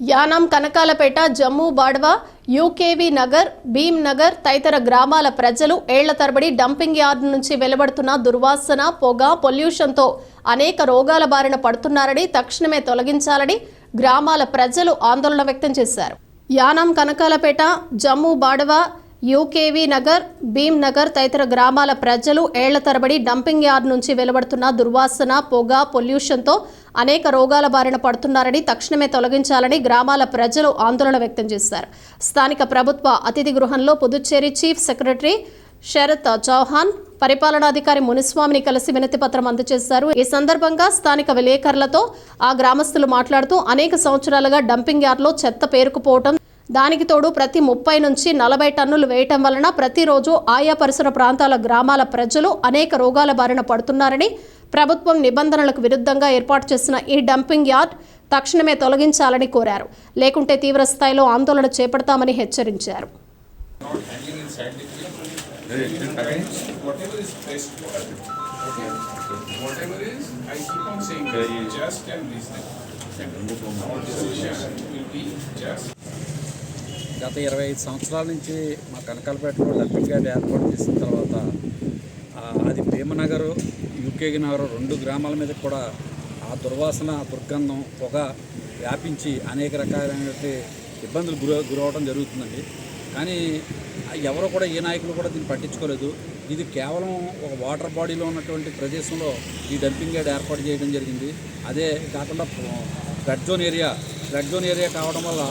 యానాం కనకాలపేట జమ్మూ బాడ్వా యూకేవీ నగర్ భీమ్ నగర్ తదితర గ్రామాల ప్రజలు ఏళ్ళ తరబడి డంపింగ్ యార్డ్ నుంచి వెలువడుతున్న దుర్వాసన పొగ పొల్యూషన్తో అనేక రోగాల బారిన పడుతున్నారని తక్షణమే తొలగించాలని గ్రామాల ప్రజలు ఆందోళన వ్యక్తం చేశారు. యానాం కనకాలపేట జమ్మూ బాడ్వా యూకేవీ నగర్ భీమ్ నగర్ తదితర గ్రామాల ప్రజలు ఏళ్ళ తరబడి డంపింగ్ యార్డ్ నుంచి వెలువడుతున్న దుర్వాసన పొగ పొల్యూషన్తో అనేక రోగాల బారిన పడుతున్నారని తక్షణమే తొలగించాలని గ్రామాల ప్రజలు ఆందోళన వ్యక్తం చేశారు. స్థానిక ప్రభుత్వ అతిథి గృహంలో పుదుచ్చేరి చీఫ్ సెక్రటరీ శరత్ చౌహాన్ పరిపాలనాధికారి మునిస్వామిని కలిసి వినతి పత్రం అందజేశారు. ఈ సందర్భంగా స్థానిక విలేకరులతో ఆ గ్రామస్తులు మాట్లాడుతూ అనేక సంవత్సరాలుగా డంపింగ్ యార్డ్లో చెత్త పేరుకుపోవటం దానికి తోడు ప్రతి ముప్పై నుంచి నలభై టన్నులు వేయటం వలన ప్రతిరోజు ఆయా పరిసర ప్రాంతాల గ్రామాల ప్రజలు అనేక రోగాల బారిన పడుతున్నారని ప్రభుత్వం నిబంధనలకు విరుద్ధంగా ఏర్పాటు చేసిన ఈ డంపింగ్ యార్డ్ తక్షణమే తొలగించాలని కోరారు. లేకుంటే తీవ్ర స్థాయిలో ఆందోళన చేపడతామని హెచ్చరించారు. Just గత ఇరవై ఐదు సంవత్సరాల నుంచి మా కనకాలపేటలో డంపింగ్ యార్డ్ ఏర్పాటు చేసిన తర్వాత అది భీమనగర్ యూకేగి నగర్ రెండు గ్రామాల మీద కూడా ఆ దుర్వాసన దుర్గంధం పొగ వ్యాపించి అనేక రకాలైనటువంటి ఇబ్బందులు గురి గురవడం జరుగుతుందండి. కానీ ఎవరు కూడా ఏ నాయకులు కూడా దీన్ని పట్టించుకోలేదు. ఇది కేవలం ఒక వాటర్ బాడీలో ఉన్నటువంటి ప్రదేశంలో ఈ డంపింగ్ యార్డ్ ఏర్పాటు చేయడం జరిగింది. అదే కాకుండా red zone area red zone area కావడం వల్ల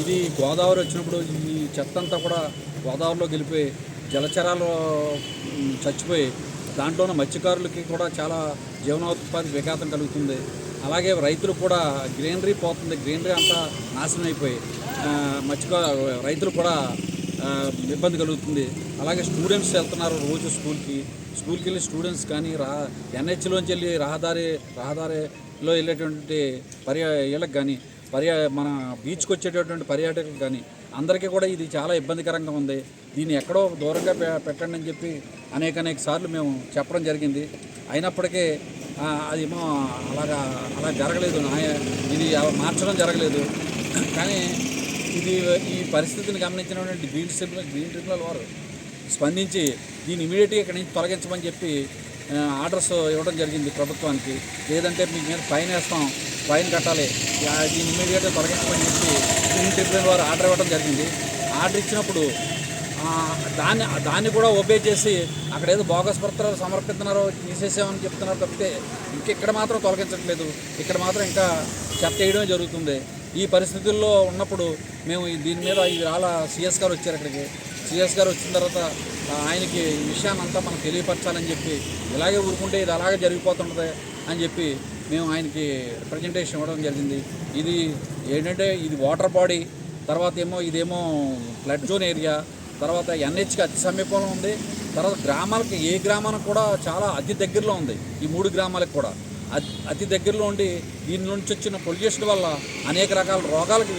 ఇది గోదావరి వచ్చినప్పుడు ఈ చెత్త అంతా కూడా గోదావరిలో గెలిపోయి జలచరాలు చచ్చిపోయి దాంట్లో ఉన్న మత్స్యకారులకి కూడా చాలా జీవనోత్పాది విఘాతం కలుగుతుంది. అలాగే రైతులు కూడా గ్రీనరీ పోతుంది. గ్రీనరీ అంతా నాశనం అయిపోయి మత్స్యకా రైతులు కూడా ఇబ్బంది కలుగుతుంది. అలాగే స్టూడెంట్స్ వెళ్తున్నారు రోజు స్కూల్కి. స్కూల్కి వెళ్ళి స్టూడెంట్స్ కానీ రా ఎన్హెచ్లోంచి వెళ్ళి రహదారి రహదారిలో వెళ్ళేటువంటి పర్యా వీళ్ళకి కానీ పర్యా మన బీచ్కి వచ్చేటటువంటి పర్యాటకులు కానీ అందరికీ కూడా ఇది చాలా ఇబ్బందికరంగా ఉంది. దీన్ని ఎక్కడో దూరంగా పె- పెట్టండి అని చెప్పి అనేక అనేక సార్లు మేము చెప్పడం జరిగింది. అయినప్పటికీ అది అదేమో అలాగా అలా జరగలేదు. ఇది మార్చడం జరగలేదు. కానీ ఇది ఈ పరిస్థితిని గమనించినటువంటి గ్రీన్ ట్రిబ్యునల్ గ్రీన్ ట్రిబ్యునల్ వారు స్పందించి దీన్ని ఇమీడియట్గా ఇక్కడి నుంచి తొలగించమని చెప్పి ఆర్డర్స్ ఇవ్వడం జరిగింది ప్రభుత్వానికి. లేదంటే మీ మీద ఫైన్ వేస్తాం ఫైన్ కట్టాలి. అది ఇమ్మీడియట్గా తొలగించమని చెప్పి గ్రీన్ ట్రిబ్యునల్ వారు ఆర్డర్ ఇవ్వడం జరిగింది. ఆర్డర్ ఇచ్చినప్పుడు దాన్ని దాన్ని కూడా ఒబే చేసి అక్కడ ఏదో బోగస్ పత్రాలు సమర్పిస్తున్నారో తీసేసామని చెప్తున్నారు తప్పితే ఇంకెక్కడ మాత్రం తొలగించట్లేదు. ఇక్కడ మాత్రం ఇంకా చెత్త వేయడమే జరుగుతుంది. ఈ పరిస్థితుల్లో ఉన్నప్పుడు మేము దీని మీద ఈ రాళ్ళ సిఎస్ గారు వచ్చారు ఇక్కడికి సిఎస్ గారు వచ్చిన తర్వాత ఆయనకి ఈ విషయాన్ని అంతా మనం తెలియపరచాలని చెప్పి ఇలాగే ఊరుకుంటే ఇది అలాగే జరిగిపోతుంటుంది అని చెప్పి మేము ఆయనకి ప్రజెంటేషన్ ఇవ్వడం జరిగింది. ఇది ఏంటంటే ఇది వాటర్ బాడీ తర్వాత ఏమో ఇదేమో ఫ్లడ్ జోన్ ఏరియా తర్వాత ఎన్హెచ్కి అతి సమీపంలో ఉంది. తర్వాత గ్రామాలకి ఏ గ్రామానికి కూడా చాలా అతి దగ్గరలో ఉంది. ఈ మూడు గ్రామాలకు కూడా. అతి దగ్గరలో ఉండి దీని నుంచి వచ్చిన పొల్యూషన్ వల్ల అనేక రకాల రోగాలకు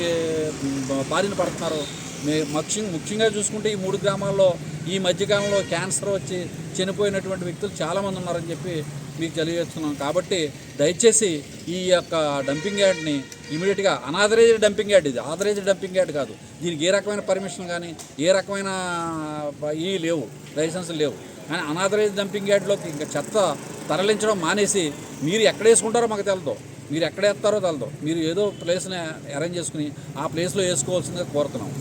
బారిన పడుతున్నారు. ముఖ్యంగా ముఖ్యంగా చూసుకుంటే ఈ మూడు గ్రామాల్లో ఈ మధ్యకాలంలో క్యాన్సర్ వచ్చి చనిపోయినటువంటి వ్యక్తులు చాలామంది ఉన్నారని చెప్పి మీకు తెలియజేస్తున్నాం. కాబట్టి దయచేసి ఈ యొక్క డంపింగ్ యార్డ్ని ఇమీడియట్గా అనాథరైజ్డ్ డంపింగ్ యార్డ్ ఇది. ఆథరైజ్డ్ డంపింగ్ యార్డ్ కాదు. దీనికి ఏ రకమైన పర్మిషన్ కానీ ఏ రకమైన ఈ లేవు. లైసెన్స్ లేవు. కానీ అనాథరైజ్డ్ డంపింగ్ యార్డ్లోకి ఇంకా చెత్త తరలించడం మానేసి మీరు ఎక్కడ వేసుకుంటారో మాకు తెలదు. మీరు ఎక్కడ వేస్తారో తెలదు. మీరు ఏదో ప్లేస్ని అరేంజ్ చేసుకుని ఆ ప్లేస్లో వేసుకోవాల్సిందిగా కోరుతున్నాం.